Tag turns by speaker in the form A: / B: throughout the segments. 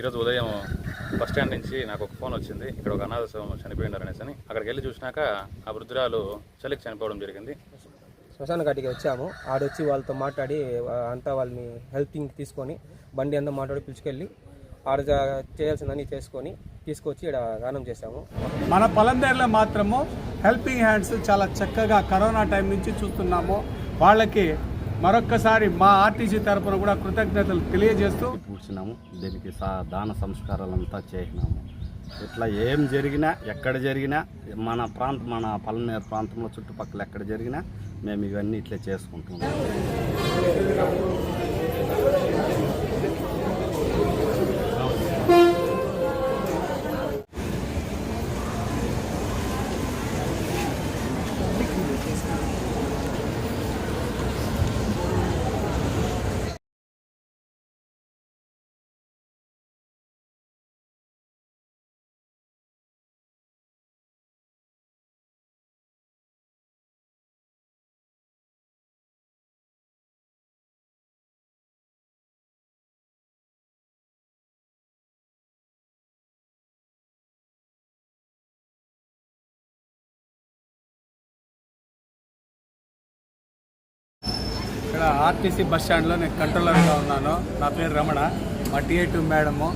A: ఈరోజు ఉదయం bus stand నుంచి నాకు ఒక ఫోన్ వచ్చింది. ఇక్కడ ఒక అనాథ శవం చనిపోయినారు అనేసి అని. అక్కడికి వెళ్ళి చూసినాక ఆ వృద్ధురాలు చలికి చనిపోవడం జరిగింది.
B: శ్మశాన ఘాటికి వచ్చాము. ఆడొచ్చి వాళ్ళతో మాట్లాడి అంతా వాళ్ళని హెల్పింగ్ తీసుకొని బండి అంతా మాట్లాడి పిలుచుకెళ్ళి ఆడ చేయాల్సిందని చేసుకొని తీసుకొచ్చి ఇక్కడ దానం చేశాము.
C: మన పలందేరులో మాత్రము హెల్పింగ్ హ్యాండ్స్ చాలా చక్కగా కరోనా టైం నుంచి చూస్తున్నాము. వాళ్ళకి మరొక్కసారి మా ఆర్టీసీ తరఫున కూడా కృతజ్ఞతలు తెలియజేస్తూ
D: కూర్చున్నాము దీనికి సా దాన సంస్కారాలంతా చేసినాము. ఇట్లా ఏం జరిగినా ఎక్కడ జరిగినా మన ప్రాంత మన పలనేరు ప్రాంతంలో చుట్టుపక్కల ఎక్కడ జరిగినా మేము ఇవన్నీ ఇట్లా చేసుకుంటున్నాం.
C: ఇక్కడ ఆర్టీసీ బస్ స్టాండ్లో నేను కంట్రోలర్గా ఉన్నాను. నా పేరు రమణ. మా టీఏ టూ మేడము.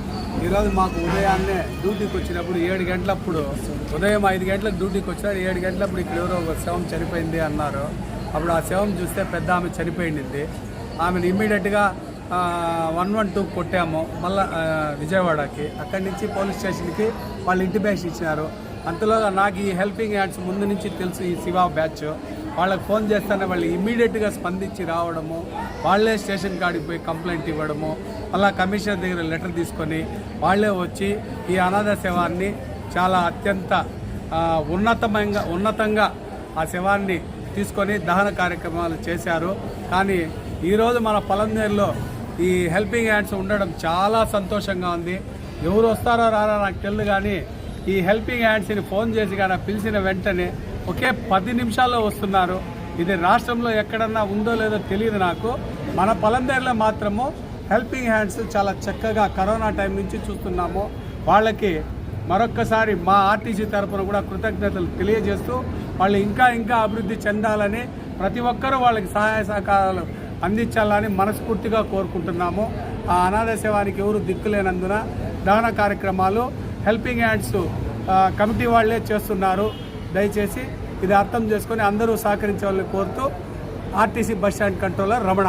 C: ఈరోజు మాకు ఉదయాన్నే డ్యూటీకి వచ్చినప్పుడు ఏడు గంటలప్పుడు ఉదయం ఐదు గంటలకు డ్యూటీకి వచ్చారు ఏడు గంటలప్పుడు ఇక్కడ ఎవరో ఒక శవం చనిపోయింది అన్నారు. అప్పుడు ఆ శవం చూస్తే పెద్ద ఆమె చనిపోయింది. ఆమెను ఇమ్మీడియట్గా వన్ వన్ టూ కొట్టాము. మళ్ళా విజయవాడకి. అక్కడి నుంచి పోలీస్ స్టేషన్కి వాళ్ళు ఇంటిమేషన్ ఇచ్చినారు. అంతలో నాకు ఈ హెల్పింగ్ హ్యాండ్స్ ముందు నుంచి తెలుసు ఈ శివ బ్యాచ్. వాళ్ళకి ఫోన్ చేస్తేనే వాళ్ళు ఇమీడియట్గా స్పందించి రావడము వాళ్ళే స్టేషన్ కాడికి పోయి కంప్లైంట్ ఇవ్వడము అలా కమిషనర్ దగ్గర లెటర్ తీసుకొని వాళ్ళే వచ్చి ఈ అనాథ శవాన్ని చాలా అత్యంత ఉన్నతమంగా ఉన్నతంగా ఆ శవాన్ని తీసుకొని దహన కార్యక్రమాలు చేశారు. కానీ ఈరోజు మన పొలంనేరులో ఈ హెల్పింగ్ హ్యాండ్స్ ఉండడం చాలా సంతోషంగా ఉంది. ఎవరు వస్తారో రారో నాకు తెలియదు కానీ ఈ హెల్పింగ్ హ్యాండ్స్ని ఫోన్ చేసి కానీ పిలిచిన వెంటనే ఒకే పది నిమిషాల్లో వస్తున్నారు. ఇది రాష్ట్రంలో ఎక్కడన్నా ఉందో లేదో తెలియదు నాకు. మన పొలందేరులో మాత్రము హెల్పింగ్ హ్యాండ్స్ చాలా చక్కగా కరోనా టైం నుంచి చూస్తున్నాము. వాళ్ళకి మరొక్కసారి మా ఆర్టీసీ తరపున కూడా కృతజ్ఞతలు తెలియజేస్తూ వాళ్ళు ఇంకా ఇంకా అభివృద్ధి చెందాలని ప్రతి ఒక్కరూ వాళ్ళకి సహాయ సహకారాలు అందించాలని మనస్ఫూర్తిగా కోరుకుంటున్నాము. ఆ అనాథ సేవానికి ఎవరు దిక్కులేనందున దాన కార్యక్రమాలు హెల్పింగ్ హ్యాండ్స్ కమిటీ వాళ్ళే చేస్తున్నారు. దయచేసి ఇది అర్థం చేసుకొని అందరూ సహకరించాలని కోరుతూ RTC bus stand controller Ramana.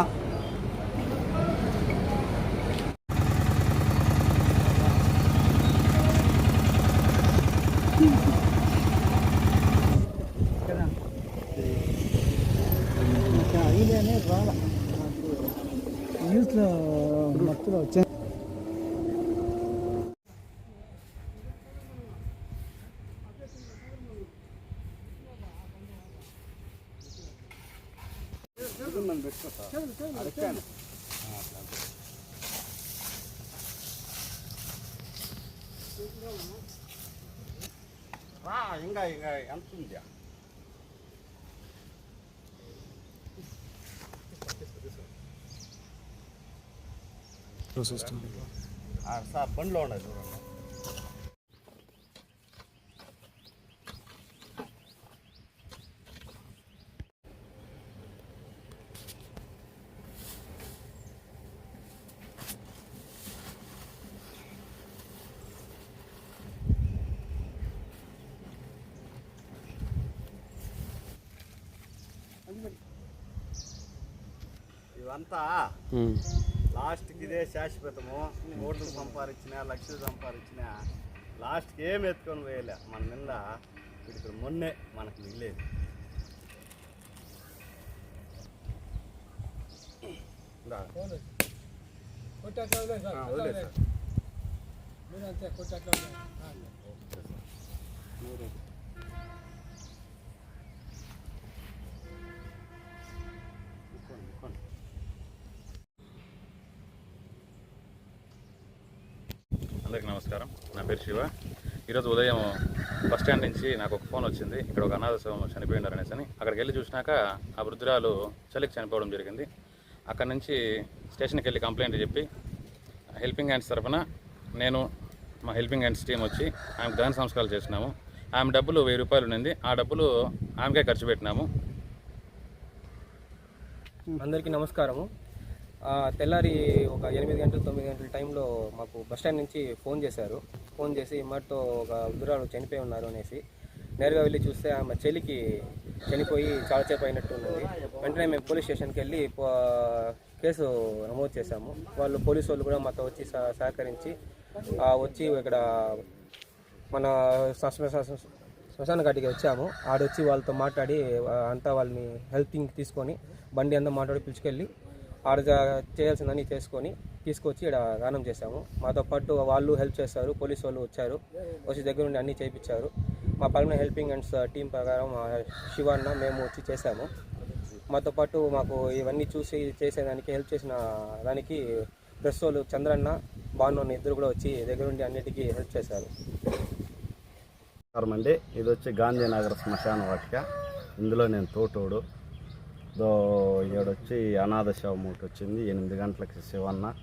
D: ఇంకా ఇంకా ఎంత ఉంది సార్ బండిలో ఉండదు చూడండి ఇవంతా లాస్ట్కి ఇదే శాశ్వతము. కోట్లు సంపాదించిన లక్షలు సంపాదించిన లాస్ట్కి ఏం ఎత్తుకొని పోయలే? మన మీద ఇప్పుడు మొన్నే మనకు మిగిలేదు. ఇందా. ఆ, వదిలేసా. నూరు. ఇక్కోండి, ఇక్కోండి.
A: అందరికీ నమస్కారం. నా పేరు శివ. ఈరోజు ఉదయం బస్ స్టాండ్ నుంచి నాకు ఒక ఫోన్ వచ్చింది. ఇక్కడ ఒక అనాథ చనిపోయినారు అనేసి అని. అక్కడికి వెళ్ళి చూసినాక ఆ వృద్ధురాలు చలికి చనిపోవడం జరిగింది. అక్కడ నుంచి స్టేషన్కి వెళ్ళి కంప్లైంట్ చెప్పి హెల్పింగ్ హ్యాండ్స్ తరఫున నేను మా హెల్పింగ్ హ్యాండ్స్ టీం వచ్చి ఆమెకు దహన సంస్కారాలు చేసినాము ఆమె డబ్బులు వెయ్యి రూపాయలు ఉండింది. ఆ డబ్బులు ఆమెకే ఖర్చు పెట్టినాము.
B: అందరికీ నమస్కారము. తెల్లారి ఒక ఎనిమిది గంటలు తొమ్మిది గంటల టైంలో మాకు బస్ స్టాండ్ నుంచి ఫోన్ చేశారు. ఫోన్ చేసి మాతో ఒక వృద్ధురాలు చనిపోయి ఉన్నారు అనేసి నేరుగా వెళ్ళి చూస్తే ఆమె చెల్లికి చనిపోయి చాలా సేపు అయినట్టు ఉన్నది. వెంటనే మేము పోలీస్ స్టేషన్కి వెళ్ళి కేసు నమోదు చేశాము. వాళ్ళు పోలీసు వాళ్ళు కూడా మాతో వచ్చి సహకరించి వచ్చి ఇక్కడ మన శ్మశాన ఘాటికి వచ్చాము. ఆడొచ్చి వాళ్ళతో మాట్లాడి అంతా వాళ్ళని హెల్పింగ్ తీసుకొని బండి అంతా మాట్లాడి పిలుచుకెళ్ళి ఆడ చేయాల్సిన చేయాల్సిందని చేసుకొని తీసుకొచ్చి ఇక్కడ దానం చేశాము. మాతో పాటు వాళ్ళు హెల్ప్ చేస్తారు పోలీసు వాళ్ళు వచ్చారు వచ్చి దగ్గర నుండి అన్నీ చేయించారు మా పక్కన హెల్పింగ్ అండ్ టీం ప్రకారం శివాన్న మేము వచ్చి చేశాము. మాతో పాటు మాకు ఇవన్నీ చూసి చేసేదానికి హెల్ప్ చేసిన దానికి ప్రెస్ వాళ్ళు చంద్రన్న బాను ఇద్దరు కూడా వచ్చి దగ్గర నుండి అన్నిటికీ హెల్ప్ చేశారు.
D: నమస్కారం అండి. ఇది వచ్చి గాంధీనగర్ శ్మశాన వాటిక. ఇందులో నేను తోటోడు. దో ఈడొచ్చి అనాథ శవం ఒకటి వచ్చింది. ఎనిమిది గంటలకి శివన్న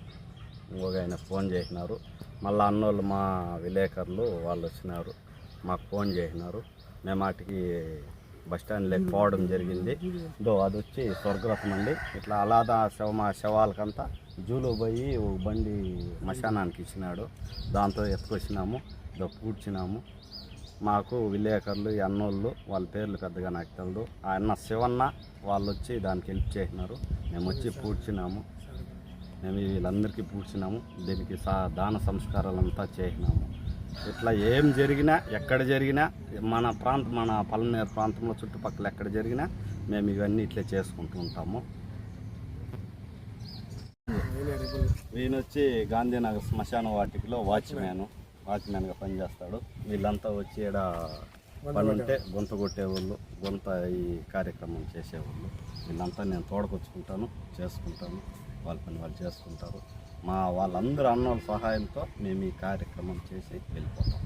D: ఇంకొక ఆయన ఫోన్ చేసినారు. మళ్ళీ అన్నోళ్ళు మా విలేకరులు వాళ్ళు వచ్చినారు. మాకు ఫోన్ చేసినారు. మేము వాటికి బస్ స్టాండ్ లేకపోవడం జరిగింది. దో అది వచ్చి స్వర్గరథం అండి. ఇట్లా అలాదా శవ మా శవాలకంతా జూలో పోయి బండి మశానానికి ఇచ్చినాడు. దాంతో ఎత్తుకొచ్చినాము. దో పూడ్చినాము. మాకు విలేకరులు ఈ అన్నోళ్ళు వాళ్ళ పేర్లు పెద్దగా నాకు తెలియదు ఆ అన్న శివన్న వాళ్ళు వచ్చి దానికి హెల్ప్ చేసినారు. మేము వచ్చి పూడ్చినాము. మేము వీళ్ళందరికీ పూడ్చినాము. దీనికి సా దాన సంస్కారాలంతా చేసినాము. ఇట్లా ఏం జరిగినా ఎక్కడ జరిగినా మన ప్రాంత మన పలనేరు ప్రాంతంలో చుట్టుపక్కల ఎక్కడ జరిగినా మేము ఇవన్నీ ఇట్లా చేసుకుంటూ ఉంటాము. ఈయన వచ్చి గాంధీనగర్ శ్మశాన వాటికలో వాచ్మ్యాన్ వాచ్మ్యాన్గా పనిచేస్తాడు. వీళ్ళంతా వచ్చి ఈడ పని ఉంటే గొంత కొట్టేవాళ్ళు గొంత ఈ కార్యక్రమం చేసేవాళ్ళు. వీళ్ళంతా నేను తోడకొచ్చుకుంటాను చేసుకుంటాను. వాళ్ళ పని వాళ్ళు చేసుకుంటారు. మా వాళ్ళందరూ అన్నోళ్ళ సహాయంతో మేము ఈ కార్యక్రమం చేసి వెళ్ళిపోతాం.